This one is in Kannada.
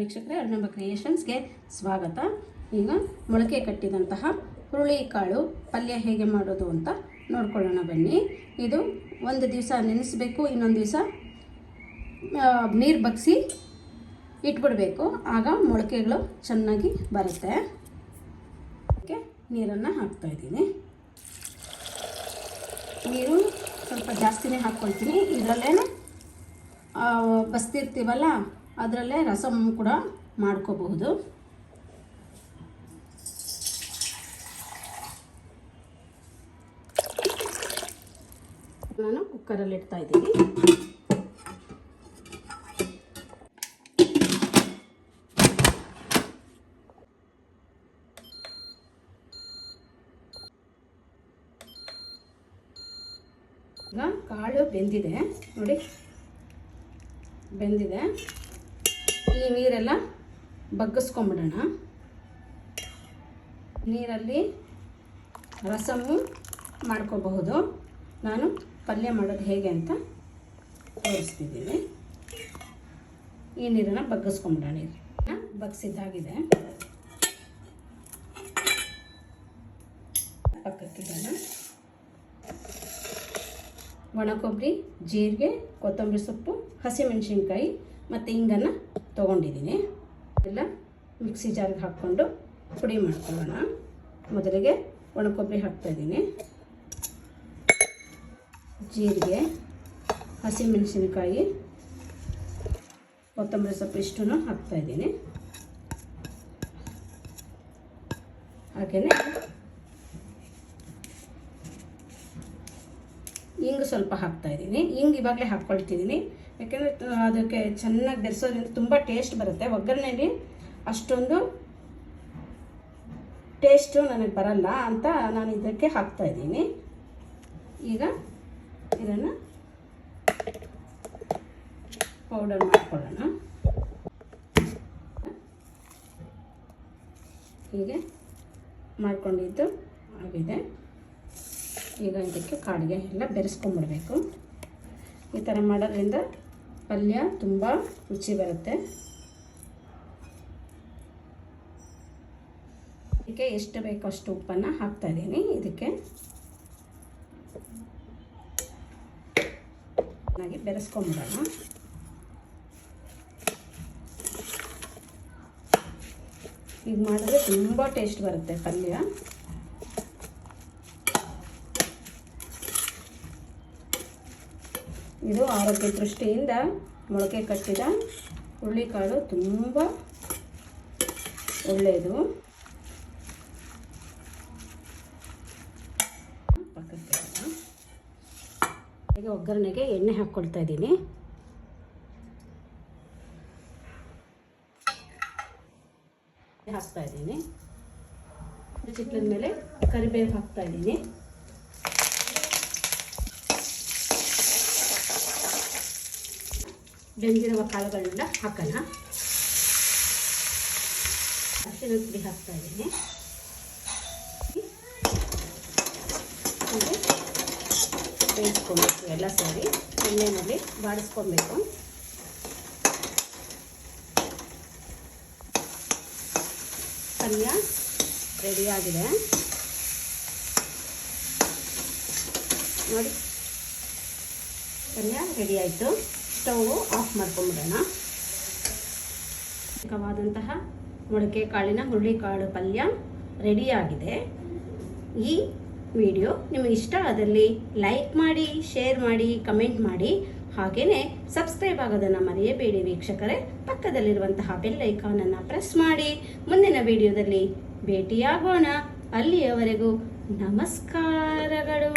ವೀಕ್ಷಕರೇ, ಅರುಣಂಬ ಕ್ರಿಯೇಷನ್ಸ್ಗೆ ಸ್ವಾಗತ. ಈಗ ಮೊಳಕೆ ಕಟ್ಟಿದಂತಹ ಹುರುಳಿಕಾಳು ಪಲ್ಯ ಹೇಗೆ ಮಾಡೋದು ಅಂತ ನೋಡ್ಕೊಳ್ಳೋಣ ಬನ್ನಿ. ಇದು ಒಂದು ದಿವಸ ನೆನೆಸಬೇಕು, ಇನ್ನೊಂದು ದಿವಸ ನೀರು ಬಗ್ಸಿ ಇಟ್ಬಿಡಬೇಕು. ಆಗ ಮೊಳಕೆಗಳು ಚೆನ್ನಾಗಿ ಬರುತ್ತೆ. ಅದಕ್ಕೆ ನೀರನ್ನು ಹಾಕ್ತಾಯಿದ್ದೀನಿ ನೀರು ಸ್ವಲ್ಪ ಜಾಸ್ತಿನೇ ಹಾಕ್ಕೊಳ್ತೀನಿ. ಇದರಲ್ಲೇ ಬಸ್ತಿರ್ತೀವಲ್ಲ ಅದರಲ್ಲೇ ರಸಮ್ ಕೂಡ ಮಾಡ್ಕೋಬಹುದು. ನಾನು ಕುಕ್ಕರಲ್ಲಿ ಇಡ್ತಾ ಇದ್ದೀನಿ. ಈಗ ಕಾಳು ಬೆಂದಿದೆ. ನೋಡಿ. ಬೆಂದಿದೆ. ಈ ನೀರೆಲ್ಲ ಬಗ್ಗಿಸ್ಕೊಂಬಿಡೋಣ. ನೀರಲ್ಲಿ ರಸಮು ಮಾಡ್ಕೋಬಹುದು. ನಾನು ಪಲ್ಯ ಮಾಡೋದು ಹೇಗೆ ಅಂತ ತೋರಿಸ್ತಿದ್ದೀನಿ. ಈ ನೀರನ್ನು ಬಗ್ಗಿಸ್ಕೊಂಬಿಡೋಣ ನೀರನ್ನ ಬಗ್ಸಿದ್ದಾಗಿದೆ. ಪಕ್ಕಕ್ಕಿಡೋಣ ಒಣ ಕೊಬ್ಬರಿ, ಜೀರಿಗೆ, ಕೊತ್ತಂಬರಿ ಸೊಪ್ಪು, ಹಸಿಮೆಣಸಿನ್ಕಾಯಿ ಮತ್ತು ಹಿಂಗನ್ನು ತೊಗೊಂಡಿದ್ದೀನಿ. ಎಲ್ಲ ಮಿಕ್ಸಿ ಜಾರ್ಗೆ ಹಾಕ್ಕೊಂಡು ಪುಡಿ ಮಾಡ್ಕೊಳ್ಳೋಣ. ಮೊದಲಿಗೆ ಒಣಕೊಬ್ಬರಿ ಹಾಕ್ತಾಯಿದ್ದೀನಿ ಜೀರಿಗೆ, ಹಸಿಮೆಣಸಿನಕಾಯಿ, ಕೊತ್ತಂಬರಿ ಸೊಪ್ಪು ಇಷ್ಟೂ ಹಾಕ್ತಾಯಿದ್ದೀನಿ ಹಾಗೆಯೇ ಹಿಂಗು ಸ್ವಲ್ಪ ಹಾಕ್ತಾ ಇದ್ದೀನಿ. ಹಿಂಗೆ ಇವಾಗಲೇ ಹಾಕ್ಕೊಳ್ತಿದ್ದೀನಿ. ಯಾಕೆಂದರೆ ಅದಕ್ಕೆ ಚೆನ್ನಾಗಿ ಬೆರೆಸೋದ್ರಿಂದ ತುಂಬ ಟೇಸ್ಟ್ ಬರುತ್ತೆ. ಒಗ್ಗರಣೆಯಲ್ಲಿ ಅಷ್ಟೊಂದು ಟೇಸ್ಟು ನನಗೆ ಬರಲ್ಲ ಅಂತ ನಾನು ಇದಕ್ಕೆ ಹಾಕ್ತಾ ಇದ್ದೀನಿ. ಈಗ ಇದನ್ನು ಪೌಡರ್ ಮಾಡ್ಕೊಳ್ಳೋಣ. ಹೀಗೆ ಮಾಡ್ಕೊಂಡಿದ್ದು ಆಗಿದೆ. ಈಗ ಇದಕ್ಕೆ ಕಾಡಿಗೆ ಎಲ್ಲ ಬೆರೆಸ್ಕೊಂಬಿಡ್ಬೇಕು ಈ ಥರ ಮಾಡೋದ್ರಿಂದ ಪಲ್ಯ ತುಂಬ ರುಚಿ ಬರುತ್ತೆ. ಇದಕ್ಕೆ ಎಷ್ಟು ಬೇಕೋ ಅಷ್ಟು ಉಪ್ಪನ್ನು ಹಾಕ್ತಾಯಿದ್ದೀನಿ ಇದಕ್ಕೆ. ಚೆನ್ನಾಗಿ ಬೆರೆಸ್ಕೊಂಬಿಡೋಣ ಇದು ಮಾಡಿದ್ರೆ ತುಂಬ ಟೇಸ್ಟ್ ಬರುತ್ತೆ ಪಲ್ಯ. ಇದು ಆರೋಗ್ಯ ದೃಷ್ಟಿಯಿಂದ ಮೊಳಕೆ ಕಟ್ಟಿದ ಹುರುಳಿಕಾಳು ತುಂಬ ಒಳ್ಳೆಯದು. ಈಗ ಒಗ್ಗರಣೆಗೆ ಎಣ್ಣೆ ಹಾಕ್ಕೊಳ್ತಾ ಇದ್ದೀನಿ. ಹಾಕ್ತಾ ಇದ್ದೀನಿ. ಮೇಲೆ ಕರಿಬೇವು ಹಾಕ್ತಾ ಇದ್ದೀನಿ. ಬೆಂದಿರುವ ಕಾಳುಗಳನ್ನೆಲ್ಲ ಹಾಕೋಣ. ಅರಿಶಿನ ಪುಡಿ ಹಾಕ್ತಾ ಇದ್ದೀನಿ. ಹಾಗೆ ಬೇಯಿಸ್ಕೊಬೇಕು ಎಲ್ಲ ಸೇರಿ. ಎಣ್ಣೆಯಲ್ಲಿ ಬಾಡಿಸ್ಕೊಬೇಕು. ಪಲ್ಯ ರೆಡಿಯಾಗಿದೆ ನೋಡಿ. ಪಲ್ಯ ರೆಡಿ ಆಯಿತು. ಸ್ಟವ್ ಆಫ್ ಮಾಡ್ಕೊಂಬಿಡೋಣ. ಮೊಳಕೆ ಕಾಳಿನ ಹುರುಳಿಕಾಳು ಪಲ್ಯ ರೆಡಿಯಾಗಿದೆ ಈ ವಿಡಿಯೋ ನಿಮಗೆ ಇಷ್ಟ ಆದಲ್ಲಿ ಲೈಕ್ ಮಾಡಿ ಶೇರ್ ಮಾಡಿ ಕಮೆಂಟ್ ಮಾಡಿ. ಹಾಗೆಯೇ ಸಬ್ಸ್ಕ್ರೈಬ್ ಆಗೋದನ್ನು ಮರೆಯಬೇಡಿ ವೀಕ್ಷಕರೇ. ಪಕ್ಕದಲ್ಲಿರುವಂತಹ ಬೆಲ್ ಐಕಾನನ್ನು ಪ್ರೆಸ್ ಮಾಡಿ. ಮುಂದಿನ ವಿಡಿಯೋದಲ್ಲಿ ಭೇಟಿಯಾಗೋಣ. ಅಲ್ಲಿಯವರೆಗೂ ನಮಸ್ಕಾರಗಳು.